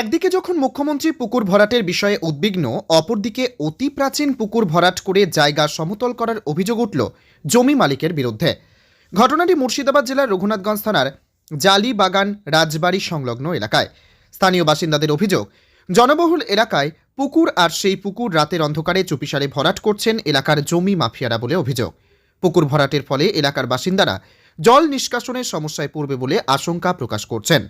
একদিকে যখন মুখ্যমন্ত্রী পুকুর ভরাটের বিষয়ে উদ্বিগ্ন, অপরদিকে অতি প্রাচীন পুকুর ভরাট করে জায়গা সমতল করার অভিযোগ উঠল জমি মালিকের বিরুদ্ধে। ঘটনাটি মুর্শিদাবাদ জেলার রঘুনাথগঞ্জ থানার জালি বাগান রাজবাড়ি সংলগ্ন এলাকায়। স্থানীয় বাসিন্দাদের অভিযোগ, জনবহুল এলাকায় পুকুর আর সেই পুকুর রাতের অন্ধকারে চুপিসারে ভরাট করছেন এলাকার জমি মাফিয়ারা বলে অভিযোগ। পুকুর ভরাটের ফলে এলাকার বাসিন্দারা জল নিষ্কাশনের সমস্যায় পড়বে বলে আশঙ্কা প্রকাশ করছেন।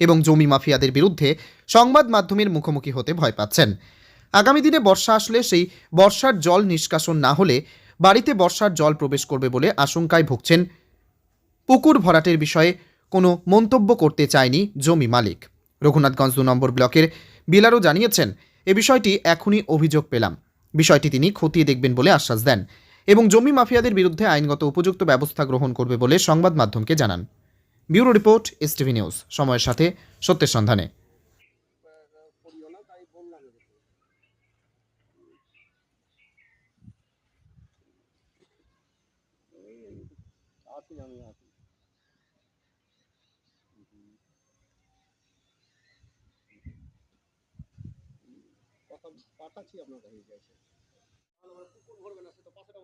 এবং জমি মাফিয়াদের বিরুদ্ধে সংবাদ মাধ্যমের মুখোমুখি হতে ভয় পাচ্ছেন। আগামী দিনে বর্ষা আসলে সেই বর্ষার জল নিষ্কাশন না হলে বাড়িতে বর্ষার জল প্রবেশ করবে বলে আশঙ্কায় ভুগছেন। পুকুর ভরাটের বিষয়ে কোনো মন্তব্য করতে চায়নি জমি মালিক। রঘুনাথগঞ্জ দু নম্বর ব্লকের বিলারও জানিয়েছেন, এ বিষয়টি এখনই অভিযোগ পেলাম। বিষয়টি তিনি খতিয়ে দেখবেন বলে আশ্বাস দেন এবং জমি মাফিয়াদের বিরুদ্ধে আইনগত উপযুক্ত ব্যবস্থা গ্রহণ করবে বলে সংবাদ মাধ্যমকে জানান। Bureau report S TV news. সময়ের সাথে সত্যের সন্ধানে। পাঠাচ্ছি আপনার কাছে ভরবে না সে তো পাশেটা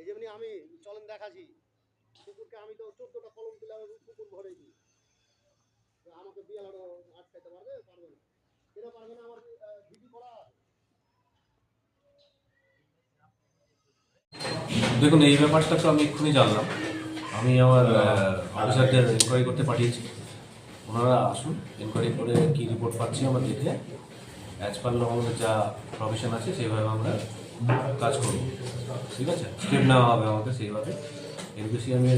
এই আমি চলেন দেখাচ্ছি। পুকুরকে আমি তো চোদ্দটা কলম তুলে আমি পুকুর ভরেছি তো আমাকে আটকাইতে পারবে? পারবে না। পারবে না আমার করা। দেখুন, এই ব্যাপারটা তো আমি এক্ষুনি জানলাম। আমি আমার অফিসারদের এনকোয়ারি করতে পাঠিয়েছি। ওনারা আসুন এনকোয়ারি করে কি রিপোর্ট পাচ্ছি আমরা দেখে অ্যাজ পার আমাদের যা প্রফেশন আছে, সেইভাবে আমরা কাজ করব। ঠিক আছে? স্টেপ নেওয়া হবে আমাকে সেইভাবে। এর বেশি আমি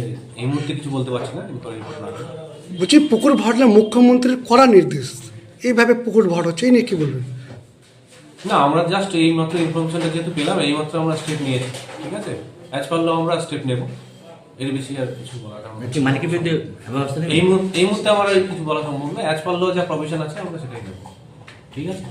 এই মুহূর্তে কিছু বলতে পারছি না। বলছি পুকুর ভরলে মুখ্যমন্ত্রীর করা নির্দেশ। এইভাবে পুকুর ভর হচ্ছে এই নিয়ে কি বলবেন? না আমরা জাস্ট এই মাত্র ইনফরমেশনটা যেহেতু পেলাম এই মাত্র আমরা স্টেপ নিয়েছি ঠিক আছে? অ্যাজ পার ল আমরা স্টেপ নেব। এর বেশি আর কিছু কি মালিকের বিরুদ্ধে এই মুহূর্তে এই মুহূর্তে আমার আর কিছু বলা সম্ভব না। অ্যাজ পার ল যা প্রফেশন আছে আমরা সেটাই নেব। ঠিক আছে?